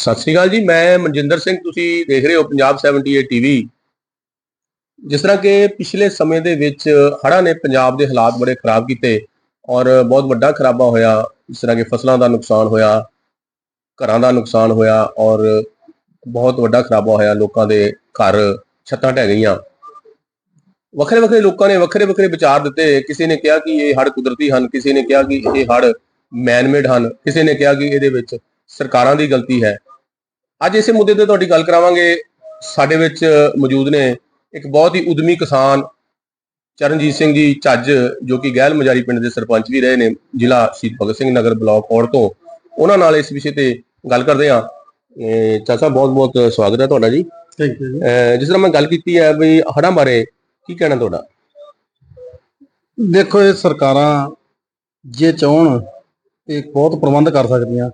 ਸਤਿ ਸ਼੍ਰੀ ਅਕਾਲ ਜੀ, ਮੈਂ ਮਨਜਿੰਦਰ ਸਿੰਘ, ਤੁਸੀਂ ਦੇਖ ਰਹੇ ਹੋ ਪੰਜਾਬ 78 ਟੀਵੀ। ਜਿਸ ਤਰ੍ਹਾਂ ਕਿ ਪਿਛਲੇ ਸਮੇਂ ਦੇ ਵਿੱਚ ਹੜ੍ਹਾਂ ਨੇ ਪੰਜਾਬ ਦੇ ਹਾਲਾਤ ਬੜੇ ਖਰਾਬ ਕੀਤੇ ਔਰ ਬਹੁਤ ਵੱਡਾ ਖਰਾਬਾ ਹੋਇਆ। ਜਿਸ ਤਰ੍ਹਾਂ ਕਿ ਫਸਲਾਂ ਦਾ ਨੁਕਸਾਨ ਹੋਇਆ, ਘਰਾਂ ਦਾ ਨੁਕਸਾਨ ਹੋਇਆ ਔਰ ਬਹੁਤ ਵੱਡਾ ਖਰਾਬਾ ਹੋਇਆ ਲੋਕਾਂ ਦੇ ਘਰ ਛੱਤਾਂ ਢਹਿ ਗਈਆਂ। ਵੱਖਰੇ ਵੱਖਰੇ ਲੋਕਾਂ ਨੇ ਵੱਖਰੇ ਵੱਖਰੇ ਵਿਚਾਰ ਦਿੱਤੇ। ਕਿਸੇ ਨੇ ਕਿਹਾ ਕਿ ਇਹ ਹੜ੍ਹ ਕੁਦਰਤੀ ਹਨ, ਕਿਸੇ ਨੇ ਕਿਹਾ ਕਿ ਇਹ ਹੜ੍ਹ ਮੈਨਮੇਡ ਹਨ, ਕਿਸੇ ਨੇ ਕਿਹਾ ਕਿ ਇਹਦੇ ਵਿੱਚ ਸਰਕਾਰਾਂ ਦੀ ਗਲਤੀ ਹੈ। ਅੱਜ ਇਸੇ ਮੁੱਦੇ ਤੇ ਤੁਹਾਡੀ ਗੱਲ ਕਰਾਵਾਂਗੇ। ਸਾਡੇ ਵਿੱਚ ਮੌਜੂਦ ਨੇ ਇੱਕ ਬਹੁਤ ਹੀ ਉਦਮੀ ਕਿਸਾਨ ਚਰਨਜੀਤ ਸਿੰਘ ਜੀ ਚੱਜ ਜੋ ਕਿ ਗਹਿਲ ਮਜਾਰੀ ਪਿੰਡ ਦੇ ਸਰਪੰਚ ਵੀ ਰਹੇ ਨੇ ਜ਼ਿਲ੍ਹਾ ਸ਼ਹੀਦ ਭਗਤ ਸਿੰਘ ਨਗਰ ਬਲਾਕ ਔੜ ਤੋਂ। ਉਹਨਾਂ ਨਾਲ ਇਸ ਵਿਸ਼ੇ ਤੇ ਗੱਲ ਕਰਦੇ ਹਾਂ। ਚਾਚਾ ਬਹੁਤ ਬਹੁਤ ਸਵਾਗਤ ਹੈ ਤੁਹਾਡਾ ਜੀ। ਥੈਂਕ ਯੂ ਅਹ ਜਿਸ ਤਰ੍ਹਾਂ ਮੈਂ ਗੱਲ ਕੀਤੀ ਹੈ ਵੀ ਹੜ੍ਹਾਂ ਬਾਰੇ ਕੀ ਕਹਿਣਾ ਤੁਹਾਡਾ? ਦੇਖੋ ਇਹ ਸਰਕਾਰਾਂ ਜੇ ਚਾਹਣ ਇਹ ਬਹੁਤ ਪ੍ਰਬੰਧ ਕਰ ਸਕਦੀਆਂ।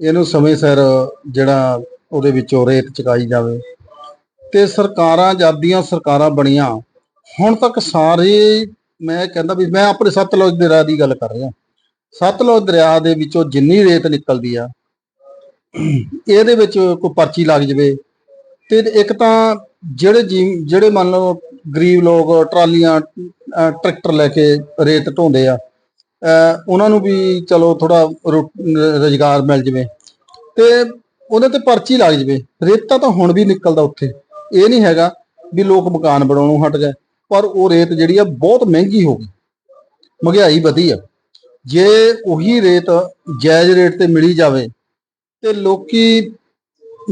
ਇਹਨੂੰ ਸਮੇਂ ਸਿਰ ਜਿਹੜਾ ਉਹਦੇ ਵਿੱਚੋਂ ਰੇਤ ਚੁਕਾਈ ਜਾਵੇ। ਤੇ ਸਰਕਾਰਾਂ, ਆਜ਼ਾਦੀਆਂ ਸਰਕਾਰਾਂ ਬਣੀਆਂ। ਹੁਣ ਤੱਕ ਸਾਰੇ, ਮੈਂ ਕਹਿੰਦਾ ਵੀ ਮੈਂ ਆਪਣੇ ਸਤਲੁਜ ਦਰਿਆ ਦੀ ਗੱਲ ਕਰ ਰਿਹਾ। ਸਤਲੁਜ ਦਰਿਆ ਦੇ ਵਿੱਚੋਂ ਜਿੰਨੀ ਰੇਤ ਨਿਕਲਦੀ ਆ, ਇਹਦੇ ਵਿੱਚ ਕੋਈ ਪਰਚੀ ਲੱਗ ਜਵੇ। ਤੇ ਇੱਕ ਤਾਂ ਜਿਹੜੇ ਜੀ ਜਿਹੜੇ ਮੰਨ ਲਓ ਗਰੀਬ ਲੋਕ ਟਰਾਲੀਆਂ ਟਰੈਕਟਰ ਲੈ ਕੇ ਰੇਤ ਢੋਂਦੇ ਆ ਉਹਨਾਂ ਨੂੰ ਵੀ ਚਲੋ ਥੋੜਾ ਰੋਜ਼ਗਾਰ ਮਿਲ ਜਵੇ। ਤੇ ਉਹਦੇ ਤੇ ਪਰਚੀ ਲੱਗ ਜਵੇ। ਰੇਤਾ ਤਾਂ ਹੁਣ ਵੀ ਨਿਕਲਦਾ ਉੱਥੇ। ਇਹ ਨਹੀਂ ਹੈਗਾ ਵੀ ਲੋਕ ਮਕਾਨ ਬਣਾਉਣੋਂ ਹਟ ਜਾਏ ਪਰ ਉਹ ਰੇਤ ਜਿਹੜੀ ਆ ਬਹੁਤ ਮਹਿੰਗੀ ਹੋ ਗਈ। ਮਹਿੰਗਾਈ ਵਧੀ ਆ। ਜੇ ਉਹੀ ਰੇਤ ਜਾਇਜ਼ ਰੇਟ ਤੇ ਮਿਲੀ ਜਾਵੇ ਤੇ ਲੋਕੀ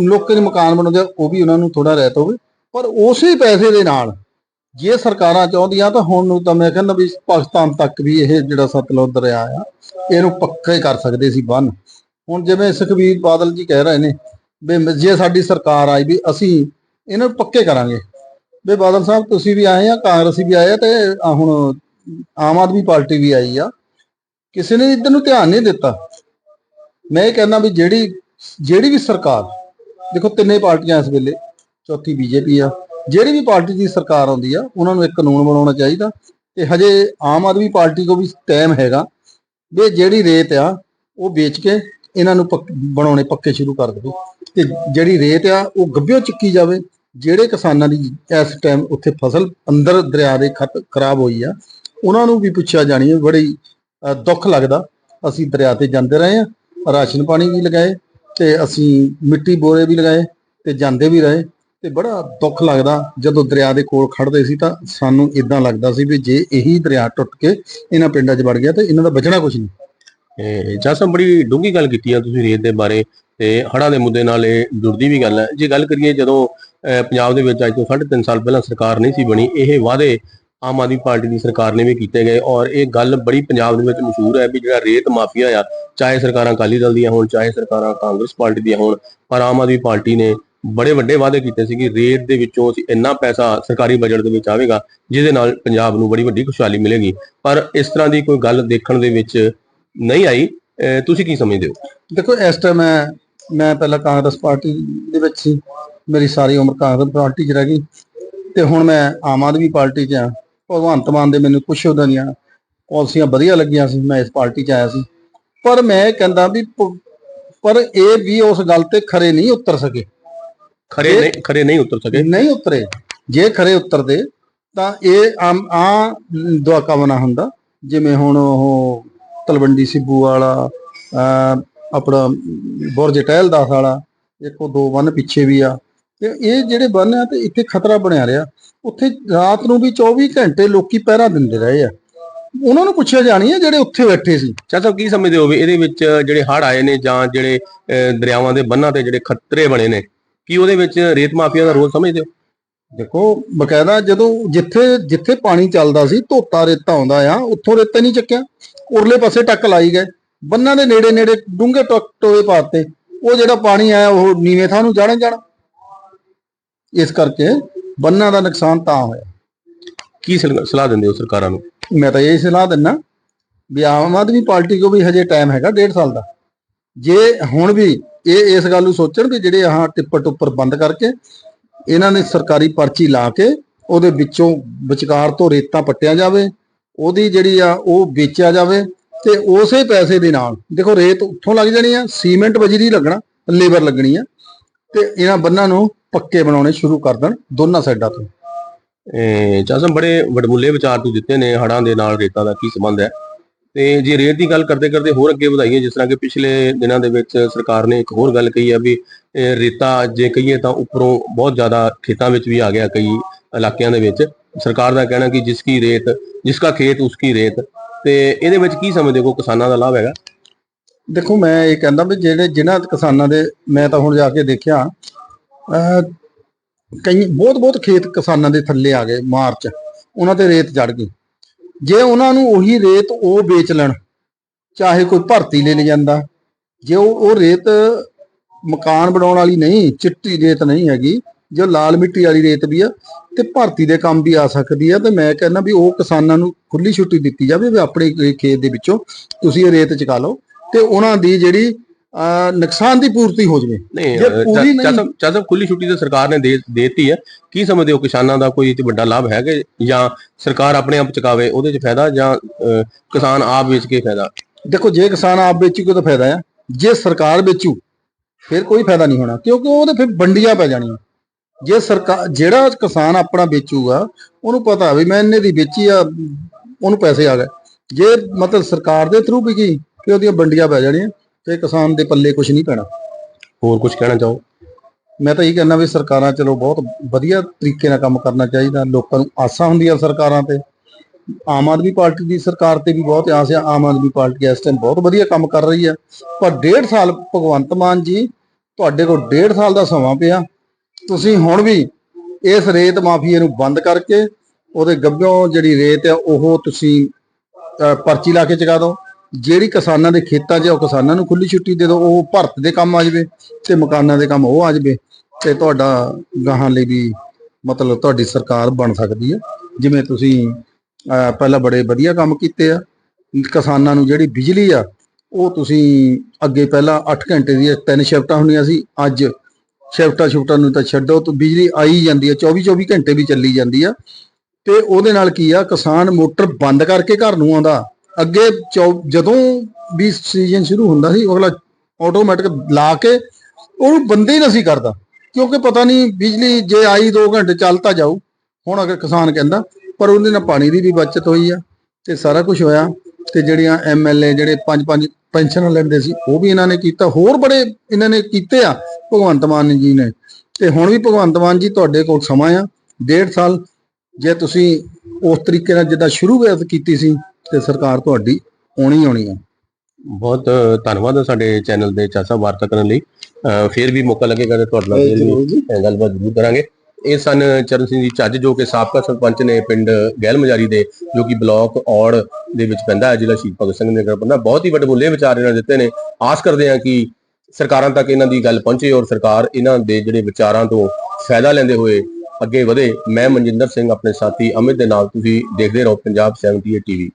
ਲੋਕਾਂ ਦੇ ਮਕਾਨ ਬਣਾਉਂਦੇ ਆ, ਉਹ ਵੀ ਉਹਨਾਂ ਨੂੰ ਥੋੜਾ ਰਹਿਤ ਹੋਵੇ। ਪਰ ਉਸੇ ਪੈਸੇ ਦੇ ਨਾਲ ਜੇ ਸਰਕਾਰਾਂ ਚਾਹੁੰਦੀਆਂ ਤਾਂ ਹੁਣ ਨੂੰ ਤਾਂ ਮੈਂ ਕਹਿੰਦਾ ਵੀ ਪਾਕਿਸਤਾਨ ਤੱਕ ਵੀ ਇਹ ਜਿਹੜਾ ਸਤਲੁਜ ਦਰਿਆ ਆ ਇਹਨੂੰ ਪੱਕਾ ਹੀ ਕਰ ਸਕਦੇ ਸੀ ਬੰਨ। ਹੁਣ ਜਿਵੇਂ ਸੁਖਬੀਰ ਬਾਦਲ ਜੀ ਕਹਿ ਰਹੇ ਨੇ ਵੀ ਜੇ ਸਾਡੀ ਸਰਕਾਰ ਆਈ ਵੀ ਅਸੀਂ ਇਹਨਾਂ ਨੂੰ ਪੱਕੇ ਕਰਾਂਗੇ। ਵੀ ਬਾਦਲ ਸਾਹਿਬ, ਤੁਸੀਂ ਵੀ ਆਏ ਆ, ਕਾਂਗਰਸੀ ਵੀ ਆਏ ਆ ਤੇ ਹੁਣ ਆਮ ਆਦਮੀ ਪਾਰਟੀ ਵੀ ਆਈ ਆ। ਕਿਸੇ ਨੇ ਇੱਧਰ ਨੂੰ ਧਿਆਨ ਨਹੀਂ ਦਿੱਤਾ। ਮੈਂ ਇਹ ਕਹਿੰਦਾ ਵੀ ਜਿਹੜੀ ਜਿਹੜੀ ਵੀ ਸਰਕਾਰ, ਦੇਖੋ ਤਿੰਨੇ ਪਾਰਟੀਆਂ ਇਸ ਵੇਲੇ, ਚੌਥੀ ਬੀਜੇਪੀ ਆ। ਜਿਹੜੀ ਵੀ ਪਾਰਟੀ ਦੀ ਸਰਕਾਰ ਆਉਂਦੀ ਆ, ਉਹਨਾਂ ਨੂੰ ਇੱਕ ਕਾਨੂੰਨ ਬਣਾਉਣਾ ਚਾਹੀਦਾ ਤੇ ਹਜੇ ਆਮ ਆਦਮੀ ਪਾਰਟੀ ਕੋ ਵੀ ਟਾਈਮ ਹੈਗਾ। ਵੀ ਜਿਹੜੀ ਰੇਤ ਆ, ਉਹ ਵੇਚ ਕੇ ਇਹਨਾਂ ਨੂੰ ਪੱਕ- ਬਣਾਉਣੇ ਪੱਕੇ ਸ਼ੁਰੂ ਕਰ ਦੇਵੇ ਤੇ ਜਿਹੜੀ ਰੇਤ ਆ, ਉਹ ਗੱਭਿਓ ਚੱਕੀ ਜਾਵੇ, ਜਿਹੜੇ ਕਿਸਾਨਾਂ ਦੀ ਇਸ ਟਾਈਮ ਉੱਥੇ ਫਸਲ ਅੰਦਰ ਦਰਿਆ ਦੇ ਖਤ, ਖਰਾਬ ਹੋਈ ਆ, ਉਹਨਾਂ ਨੂੰ ਵੀ ਪੁੱਛਿਆ ਜਾਣੀ ਬੜੀ ਦੁੱਖ ਲੱਗਦਾ। ਅਸੀਂ ਦਰਿਆ ਤੇ ਜਾਂਦੇ ਰਹੇ ਆ, ਰਾਸ਼ਨ ਪਾਣੀ ਵੀ ਲਗਾਏ, ਤੇ ਅਸੀਂ ਮਿੱਟੀ ਬੋਰੇ ਵੀ ਲਗਾਏ, ਤੇ ਜਾਂਦੇ ਵੀ ਰਹੇ, ਤੇ ਬੜਾ ਦੁੱਖ ਲੱਗਦਾ। ਜਦੋਂ ਦਰਿਆ ਦੇ ਕੋਲ ਖੜਦੇ ਸੀ ਤਾਂ ਸਾਨੂੰ ਇਦਾਂ ਲੱਗਦਾ ਸੀ ਵੀ ਜੇ ਇਹੀ ਦਰਿਆ ਟੁੱਟ ਕੇ ਇਹਨਾਂ ਪਿੰਡਾਂ 'ਚ ਵੜ ਗਿਆ, ਤੇ ਇਹਨਾਂ ਦਾ ਬਚਣਾ ਕੁਝ ਨਹੀਂ। ਇਹ ਚਾਚਾ ਬੜੀ ਡੂੰਘੀ ਗੱਲ ਕੀਤੀ ਆ ਤੁਸੀਂ ਰੇਤ ਦੇ ਬਾਰੇ ਤੇ ਹੜ੍ਹਾਂ ਦੇ ਮੁੱਦੇ ਨਾਲ ਇਹ ਜੁੜਦੀ ਵੀ ਗੱਲ ਹੈ ਜੇ ਗੱਲ ਕਰੀਏ ਜਦੋਂ ਅਹ, ਪੰਜਾਬ ਦੇ ਵਿੱਚ ਅੱਜ ਤੋਂ 3.5 ਸਾਲ ਪਹਿਲਾਂ ਸਰਕਾਰ ਨਹੀਂ ਸੀ ਬਣੀ ਇਹ ਵਾਅਦੇ ਆਮ ਆਦਮੀ ਪਾਰਟੀ ਦੀ ਸਰਕਾਰ ਨੇ ਵੀ ਕੀਤੇ ਗਏ ਔਰ ਇਹ ਗੱਲ ਬੜੀ ਪੰਜਾਬ ਦੇ ਵਿੱਚ ਮਸ਼ਹੂਰ ਹੈ ਵੀ ਜਿਹੜਾ ਰੇਤ ਮਾਫੀਆ ਆ ਚਾਹੇ ਸਰਕਾਰਾਂ ਅਕਾਲੀ ਦਲ ਦੀਆਂ ਹੋਣ ਚਾਹੇ ਸਰਕਾਰਾਂ ਕਾਂਗਰਸ ਪਾਰਟੀ ਦੀਆਂ ਹੋਣ ਪਰ ਆਮ ਆਦਮੀ ਪਾਰਟੀ ਨੇ ਬੜੇ ਵੱਡੇ ਵਾਅਦੇ ਕੀਤੇ ਸੀ ਕਿ ਰੇਤ ਦੇ ਵਿੱਚੋਂ ਅਸੀਂ ਇੰਨਾ ਪੈਸਾ ਸਰਕਾਰੀ ਬਜਟ ਦੇ ਵਿੱਚ ਆਵੇਗਾ ਜਿਹਦੇ ਨਾਲ ਪੰਜਾਬ ਨੂੰ ਬੜੀ ਵੱਡੀ ਖੁਸ਼ਹਾਲੀ ਮਿਲੇਗੀ। ਪਰ ਇਸ ਤਰ੍ਹਾਂ ਦੀ ਕੋਈ ਗੱਲ ਦੇਖਣ ਦੇ ਵਿੱਚ ਨਹੀਂ ਆਈ ਤੁਸੀਂ ਕੀ ਸਮਝਦੇ ਹੋ? ਦੇਖੋ ਇਸ ਟਾਈਮ ਮੈਂ ਮੈਂ ਪਹਿਲਾਂ ਕਾਂਗਰਸ ਪਾਰਟੀ ਦੇ ਵਿੱਚ ਸੀ। ਮੇਰੀ ਸਾਰੀ ਉਮਰ ਕਾਂਗਰਸ ਪਾਰਟੀ 'ਚ ਰਹਿ ਗਈ। ਤੇ ਹੁਣ ਮੈਂ ਆਮ ਆਦਮੀ ਪਾਰਟੀ 'ਚ ਆ। ਭਗਵੰਤ ਮਾਨ ਦੇ ਮੈਨੂੰ ਕੁਛ ਉਹਦਾਂ ਦੀਆਂ ਪਾਲਿਸੀਆਂ ਵਧੀਆ ਲੱਗੀਆਂ ਸੀ। ਮੈਂ ਇਸ ਪਾਰਟੀ 'ਚ ਆਇਆ ਸੀ। ਪਰ ਮੈਂ ਕਹਿੰਦਾ ਵੀ ਪਰ ਇਹ ਵੀ ਉਸ ਗੱਲ ਤੇ ਖਰੇ ਨਹੀਂ ਉਤਰ ਸਕੇ। ਖਰੇ ਨਹੀਂ ਖਰੇ ਨਹੀਂ ਉਤਰ ਸਕੇ? ਨਹੀਂ ਉਤਰੇ। ਜੇ ਖਰੇ ਉਤਰਦੇ ਤਾਂ ਇਹ ਆਮ ਆ ਦੁਆਕਾ ਬਣਾ ਹੁੰਦਾ। ਜਿਵੇਂ ਹੁਣ ਉਹ ਤਲਵੰਡੀ ਸਿੱਬੂ ਵਾਲਾ ਆਪਣਾ ਬੁਰਜ ਟਹਿਲਦਾਸ ਵਾਲਾ ਇੱਕ ਦੋ ਬੰਨ ਪਿੱਛੇ ਵੀ ਆ। ਤੇ ਇਹ ਜਿਹੜੇ ਬੰਨ ਆ ਤੇ ਇੱਥੇ ਖਤਰਾ ਬਣਿਆ ਰਿਹਾ। ਉੱਥੇ ਰਾਤ ਨੂੰ ਵੀ 24 ਘੰਟੇ ਲੋਕੀ ਪਹਿਰਾ ਦਿੰਦੇ ਰਹੇ ਆ। ਉਹਨਾਂ ਨੂੰ ਪੁੱਛਿਆ ਜਾਣੀ ਹੈ ਜਿਹੜੇ ਉੱਥੇ ਬੈਠੇ ਸੀ। ਚਾਚਾ ਕੀ ਸਮਝਦੇ ਹੋ ਵੀ ਇਹਦੇ ਵਿੱਚ ਜਿਹੜੇ ਹੜ੍ਹ ਆਏ ਨੇ ਜਾਂ ਜਿਹੜੇ ਦਰਿਆਵਾਂ ਦੇ ਬੰਨਾਂ ਤੇ ਜਿਹੜੇ ਖਤਰੇ ਬਣੇ ਨੇ ਕੀ ਉਹਦੇ ਵਿੱਚ ਰੇਤ ਮਾਫੀਆ ਦਾ ਰੋਲ ਸਮਝਦੇ ਹੋ? ਦੇਖੋ ਬਕਾਇਦਾ ਜਦੋਂ ਜਿੱਥੇ ਜਿੱਥੇ ਪਾਣੀ ਚੱਲਦਾ ਸੀ ਧੋਤਾ ਰੇਤਾ ਆਉਂਦਾ ਆ ਉੱਥੋਂ ਰੇਤਾ ਨਹੀਂ ਚੱਕਿਆ। ਉਰਲੇ ਪਾਸੇ ਟੱਕ ਲਾਈ ਗਏ। ਬੰਨਾਂ ਦੇ ਨੇੜੇ ਨੇੜੇ ਡੂੰਘੇ ਟੋਏ ਪਾਤੇ। ਉਹ ਜਿਹੜਾ ਪਾਣੀ ਆਇਆ ਉਹ ਨੀਵੇਂ ਥਾਂ ਨੂੰ ਜਾਣੇ ਜਾਣਾ। ਇਸ ਕਰਕੇ ਬੰਨਾਂ ਦਾ ਨੁਕਸਾਨ ਤਾਂ ਹੋਇਆ। ਕੀ ਸਲ- ਸਲਾਹ ਦਿੰਦੇ ਹੋ ਸਰਕਾਰਾਂ ਨੂੰ? ਮੈਂ ਤਾਂ ਇਹ ਸਲਾਹ ਦਿੰਨਾ ਵੀ ਆਮ ਆਦਮੀ ਪਾਰਟੀ ਕੋ ਵੀ ਹਜੇ ਟਾਈਮ ਹੈਗਾ ਡੇਢ ਸਾਲ ਦਾ। ਜੇ ਹੁਣ ਵੀ ਇਹ ਇਸ ਗੱਲ ਨੂੰ ਸੋਚਣ ਵੀ ਜਿਹੜੇ ਆਹ ਟਿੱਪਰ ਟੁੱਪਰ ਬੰਦ ਕਰਕੇ ਇਹਨਾਂ ਨੇ ਸਰਕਾਰੀ ਪਰਚੀ ਲਾ ਕੇ ਉਹਦੇ ਵਿੱਚੋਂ ਵਿਚਕਾਰ ਤੋਂ ਰੇਤਾ ਪੱਟਿਆ ਜਾਵੇ ਉਹਦੀ ਜਿਹੜੀ ਆ ਉਹ ਵੇਚਿਆ ਜਾਵੇ ਤੇ ਉਸੇ ਪੈਸੇ ਦੇ ਨਾਲ, ਦੇਖੋ ਰੇਤ ਉੱਥੋਂ ਲੱਗ ਜਾਣੀ ਆ, ਸੀਮੈਂਟ ਬਜਰੀ ਲੱਗਣਾ, ਲੇਬਰ ਲੱਗਣੀ ਆ, ਤੇ ਇਹਨਾਂ ਬੰਨਾਂ ਨੂੰ ਪੱਕੇ ਬਣਾਉਣੇ ਸ਼ੁਰੂ ਕਰ ਦੇਣ ਦੋਨਾਂ ਸਾਈਡਾਂ ਤੋਂ। ਇਹ ਚਾਸਮ ਬੜੇ ਵਡਮੁੱਲੇ ਵਿਚਾਰ ਤੂੰ ਦਿੱਤੇ ਨੇ ਹੜਾਂ ਦੇ ਨਾਲ ਰੇਤਾਂ ਦਾ ਕੀ ਸੰਬੰਧ ਹੈ? ਤੇ ਜੇ ਰੇਤ ਦੀ ਗੱਲ ਕਰਦੇ ਕਰਦੇ ਹੋਰ ਅੱਗੇ ਵਧਾਈਏ, ਜਿਸ ਤਰ੍ਹਾਂ ਕਿ ਪਿਛਲੇ ਦਿਨਾਂ ਦੇ ਵਿੱਚ ਸਰਕਾਰ ਨੇ ਇੱਕ ਹੋਰ ਗੱਲ ਕਹੀ ਹੈ ਵੀ, ਇਹ ਰੇਤਾ ਜੇ ਕਹੀਏ ਤਾਂ ਉੱਪਰੋਂ ਬਹੁਤ ਜ਼ਿਆਦਾ ਖੇਤਾਂ ਵਿੱਚ ਵੀ ਆ ਗਿਆ, ਕਈ ਇਲਾਕਿਆਂ ਦੇ ਵਿੱਚ। ਸਰਕਾਰ ਦਾ ਕਹਿਣਾ ਕਿ ਜਿਸ ਕੀ ਰੇਤ, ਜਿਸ ਕਾ ਖੇਤ ਉਸ ਕੀ ਰੇਤ। ਤੇ ਇਹਦੇ ਵਿੱਚ ਕੀ ਸਮਝਦੇ ਹੋ ਕਿਸਾਨਾਂ ਦਾ ਲਾਭ ਹੈਗਾ? ਦੇਖੋ, ਮੈਂ ਇਹ ਕਹਿੰਦਾ ਵੀ ਜਿਹੜੇ, ਜਿਨ੍ਹਾਂ ਕਿਸਾਨਾਂ ਦੇ, ਮੈਂ ਤਾਂ ਹੁਣ ਜਾ ਕੇ ਦੇਖਿਆ ਕਈ ਬਹੁਤ ਬਹੁਤ ਖੇਤ ਕਿਸਾਨਾਂ ਦੇ ਥੱਲੇ ਆ ਗਏ ਮਾਰਚ ਉਹਨਾਂ ਤੇ ਰੇਤ ਚੜ ਗਈ। ਜੇ ਉਹਨਾਂ ਨੂੰ ਉਹੀ ਰੇਤ ਉਹ ਵੇਚ ਲੈਣ, ਚਾਹੇ ਕੋਈ ਭਰਤੀ ਲੈ ਲੈ ਜਾਂਦਾ, ਜੇ ਉਹ ਉਹ ਰੇਤ ਮਕਾਨ ਬਣਾਉਣ ਵਾਲੀ ਨਹੀਂ, ਚਿੱਟੀ ਰੇਤ ਨਹੀਂ ਹੈਗੀ ਜੋ ਲਾਲ ਮਿੱਟੀ ਵਾਲੀ ਰੇਤ ਵੀ ਆ ਤੇ ਭਰਤੀ ਦੇ ਕੰਮ ਵੀ ਆ ਸਕਦੀ ਆ ਤੇ ਮੈਂ ਕਹਿੰਦਾ ਵੀ ਉਹ ਕਿਸਾਨਾਂ ਨੂੰ ਖੁੱਲੀ ਛੁੱਟੀ ਦਿੱਤੀ ਜਾਵੇ ਵੀ ਆਪਣੇ ਖੇਤ ਦੇ ਵਿੱਚੋਂ ਤੁਸੀਂ ਇਹ ਰੇਤ ਚਕਾ ਲਓ ਤੇ ਉਹਨਾਂ ਦੀ ਜਿਹੜੀ ਨੁਕਸਾਨ ਦੀ ਪੂਰਤੀ ਹੋ ਜਾਵੇ। ਨਹੀਂ ਜੇ ਪੂਰੀ ਨਹੀਂ- ਖੁੱਲੀ ਛੁੱਟੀ ਤਾਂ ਸਰਕਾਰ ਨੇ ਦੇ ਦੇਤੀ ਹੈ। ਕੀ ਸਮਝਦੇ ਹੋ ਕਿਸਾਨਾਂ ਦਾ ਕੋਈ ਤੇ ਵੱਡਾ ਲਾਭ ਹੈਗਾ ਜਾਂ ਸਰਕਾਰ ਆਪਣੇ ਆਪ ਚੁਕਾਵੇ ਉਹਦੇ 'ਚ ਫਾਇਦਾ ਜਾਂ ਕਿਸਾਨ ਆਪ ਵੇਚ ਕੇ ਫਾਇਦਾ? ਦੇਖੋ ਜੇ ਕਿਸਾਨ ਆਪ ਵੇਚੂਗਾ ਤਾਂ ਫਾਇਦਾ ਆ? ਜੇ ਸਰਕਾਰ ਵੇਚੂ ਫਿਰ ਕੋਈ ਫਾਇਦਾ ਨਹੀਂ ਹੋਣਾ ਕਿਉਂਕਿ ਉਹਦੇ ਫਿਰ ਵੰਡੀਆਂ ਪੈ ਜਾਣੀਆਂ। ਜੇ ਸਰਕਾਰ ਜਿਹੜਾ ਕਿਸਾਨ ਆਪਣਾ ਵੇਚੂਗਾ ਉਹਨੂੰ ਪਤਾ ਵੀ ਮੈਂ ਇੰਨੇ ਦੀ ਵੇਚੀ ਆ ਉਹਨੂੰ ਪੈਸੇ ਆ ਗਏ। ਜੇ ਮਤਲਬ ਸਰਕਾਰ ਦੇ ਥਰੂ ਵੀ ਗਈ ਫਿਰ ਉਹਦੀਆਂ ਵੰਡੀਆਂ ਪੈ ਜਾਣੀਆਂ ਤੇ ਕਿਸਾਨ ਦੇ ਪੱਲੇ ਕੁਝ ਨਹੀਂ ਪੈਣਾ। ਹੋਰ ਕੁਝ ਕਹਿਣਾ ਚਾਹੋ? ਮੈਂ ਤਾਂ ਇਹ ਕਹਿੰਦਾ ਵੀ ਸਰਕਾਰਾਂ ਚਲੋ ਬਹੁਤ ਵਧੀਆ ਤਰੀਕੇ ਨਾਲ ਕੰਮ ਕਰਨਾ ਚਾਹੀਦਾ। ਲੋਕਾਂ ਨੂੰ ਆਸਾਂ ਹੁੰਦੀਆਂ ਸਰਕਾਰਾਂ ਤੇ। ਆਮ ਆਦਮੀ ਪਾਰਟੀ ਦੀ ਸਰਕਾਰ ਤੇ ਵੀ ਬਹੁਤ ਆਸ ਆ। ਆਮ ਆਦਮੀ ਪਾਰਟੀ ਇਸ ਟਾਈਮ ਬਹੁਤ ਵਧੀਆ ਕੰਮ ਕਰ ਰਹੀ ਆ। ਪਰ ਡੇਢ ਸਾਲ ਭਗਵੰਤ ਮਾਨ ਜੀ ਤੁਹਾਡੇ ਕੋਲ ਡੇਢ ਸਾਲ ਦਾ ਸਮਾਂ ਪਿਆ। ਤੁਸੀਂ ਹੁਣ ਵੀ ਇਸ ਰੇਤ ਮਾਫੀਏ ਨੂੰ ਬੰਦ ਕਰਕੇ ਉਹਦੇ ਗੱਭਿਓਂ ਜਿਹੜੀ ਰੇਤ ਆ, ਉਹ ਤੁਸੀਂ ਪਰਚੀ ਲਾ ਕੇ ਚਗਾ ਦਿਓ। ਜਿਹੜੀ ਕਿਸਾਨਾਂ ਦੇ ਖੇਤਾਂ 'ਚ ਉਹ ਕਿਸਾਨਾਂ ਨੂੰ ਖੁੱਲੀ ਛੁੱਟੀ ਦੇ ਦਿਓ। ਉਹ ਭਰਤ ਦੇ ਕੰਮ ਆ ਜਾਵੇ ਤੇ ਮਕਾਨਾਂ ਦੇ ਕੰਮ ਉਹ ਆ ਜਾਵੇ ਤੇ ਤੁਹਾਡਾ ਗਾਹਾਂ ਲਈ ਵੀ ਮਤਲਬ ਤੁਹਾਡੀ ਸਰਕਾਰ ਬਣ ਸਕਦੀ ਹੈ ਜਿਵੇਂ ਤੁਸੀਂ ਪਹਿਲਾਂ ਬੜੇ ਵਧੀਆ ਕੰਮ ਕੀਤੇ ਆ। ਕਿਸਾਨਾਂ ਨੂੰ ਜਿਹੜੀ ਬਿਜਲੀ ਆ, ਉਹ ਤੁਸੀਂ ਅੱਗੇ ਪਹਿਲਾਂ 8 ਘੰਟੇ ਦੀ ਤਿੰਨ ਸ਼ਿਫਟਾਂ ਹੁੰਦੀਆਂ ਸੀ, ਅੱਜ ਸ਼ਿਫਟਾਂ ਸ਼ਿਫਟਾਂ ਨੂੰ ਤਾਂ ਛੱਡੋ, ਤੇ ਬਿਜਲੀ ਆਈ ਜਾਂਦੀ ਆ 24 24 ਘੰਟੇ ਵੀ ਚੱਲੀ ਜਾਂਦੀ ਆ। ਤੇ ਉਹਦੇ ਨਾਲ ਕੀ ਆ, ਕਿਸਾਨ ਮੋਟਰ ਬੰਦ ਕਰਕੇ ਘਰ ਨੂੰ ਆਉਂਦਾ। ਅੱਗੇ ਚੌ- ਜਦੋਂ ਵੀ ਸੀਜ਼ਨ ਸ਼ੁਰੂ ਹੁੰਦਾ ਸੀ ਅਗਲਾ ਆਟੋਮੈਟਿਕ ਲਾ ਕੇ ਉਹਨੂੰ ਬੰਦੇ ਹੀ ਨਾ ਸੀ ਕਰਦਾ। ਕਿਉਂਕਿ ਪਤਾ ਨਹੀਂ ਬਿਜਲੀ ਜੇ ਆਈ 2 ਘੰਟੇ ਚੱਲ ਤਾਂ ਜਾਊ। ਹੁਣ ਅਗਰ ਕਿਸਾਨ ਕਹਿੰਦਾ, ਪਰ ਉਹਦੇ ਨਾਲ ਪਾਣੀ ਦੀ ਵੀ ਬਚਤ ਹੋਈ ਆ, ਤੇ ਸਾਰਾ ਕੁਝ ਹੋਇਆ। ਤੇ ਜਿਹੜੀਆਂ ਐਮਐਲਏ ਜਿਹੜੇ ਪੰਜ ਪੰਜ ਪੈਨਸ਼ਨ ਲੈਂਦੇ ਸੀ ਉਹ ਵੀ ਇਹਨਾਂ ਨੇ ਕੀਤਾ ਹੋਰ ਬੜੇ ਇਹਨਾਂ ਨੇ ਕੀਤੇ ਆ ਭਗਵੰਤ ਮਾਨ ਜੀ ਨੇ। ਤੇ ਹੁਣ ਵੀ ਭਗਵੰਤ ਮਾਨ ਜੀ ਤੁਹਾਡੇ ਕੋਲ ਸਮਾਂ ਆ ਡੇਢ ਸਾਲ ਜੇ ਤੁਸੀਂ ਉਸ ਤਰੀਕੇ ਨਾਲ ਜਿੱਦਾਂ ਸ਼ੁਰੂਆਤ ਕੀਤੀ ਸੀ ਤੇ ਸਰਕਾਰ ਤੁਹਾਡੀ ਆਉਣੀ ਆਉਣੀ ਆ। ਬਹੁਤ ਧੰਨਵਾਦ ਹੈ ਸਾਡੇ ਚੈਨਲ ਦੇ ਚਾਸਾ ਵਾਰਤਾ ਕਰਨ ਲਈ। ਫਿਰ ਵੀ ਮੌਕਾ ਲੱਗੇਗਾ ਤੇ ਤੁਹਾਡੇ ਨਾਲ ਗੱਲਬਾਤ ਜ਼ਰੂਰ ਕਰਾਂਗੇ। ਇਹ ਸਨ ਚਰਨ ਸਿੰਘ ਜੀ ਚੱਜ ਜੋ ਕਿ ਸਾਬਕਾ ਸਰਪੰਚ ਨੇ ਪਿੰਡ ਗਹਿਲ ਮਜਾਰੀ ਦੇ, ਜੋ ਕਿ ਬਲਾਕ ਔੜ ਦੇ ਵਿੱਚ ਪੈਂਦਾ ਹੈ, ਜ਼ਿਲ੍ਹਾ ਸ਼ਹੀਦ ਭਗਤ ਸਿੰਘ ਨਗਰ ਪੈਂਦਾ ਬਹੁਤ ਹੀ ਵੱਡੇ ਵਿਚਾਰ ਇਹਨਾਂ ਨੇ ਦਿੱਤੇ ਨੇ। ਆਸ ਕਰਦੇ ਹਾਂ ਕਿ ਸਰਕਾਰਾਂ ਤੱਕ ਇਹਨਾਂ ਦੀ ਗੱਲ ਪਹੁੰਚੇ ਔਰ ਸਰਕਾਰ ਇਹਨਾਂ ਦੇ ਜਿਹੜੇ ਵਿਚਾਰਾਂ ਤੋਂ ਫਾਇਦਾ ਲੈਂਦੇ ਹੋਏ ਅੱਗੇ ਵਧੇ। ਮੈਂ ਮਨਜਿੰਦਰ ਸਿੰਘ, ਆਪਣੇ ਸਾਥੀ ਅਮਿਤ ਦੇ ਨਾਲ ਤੁਸੀਂ ਦੇਖਦੇ ਰਹੋ, ਪੰਜਾਬ 78 ਟੀਵੀ।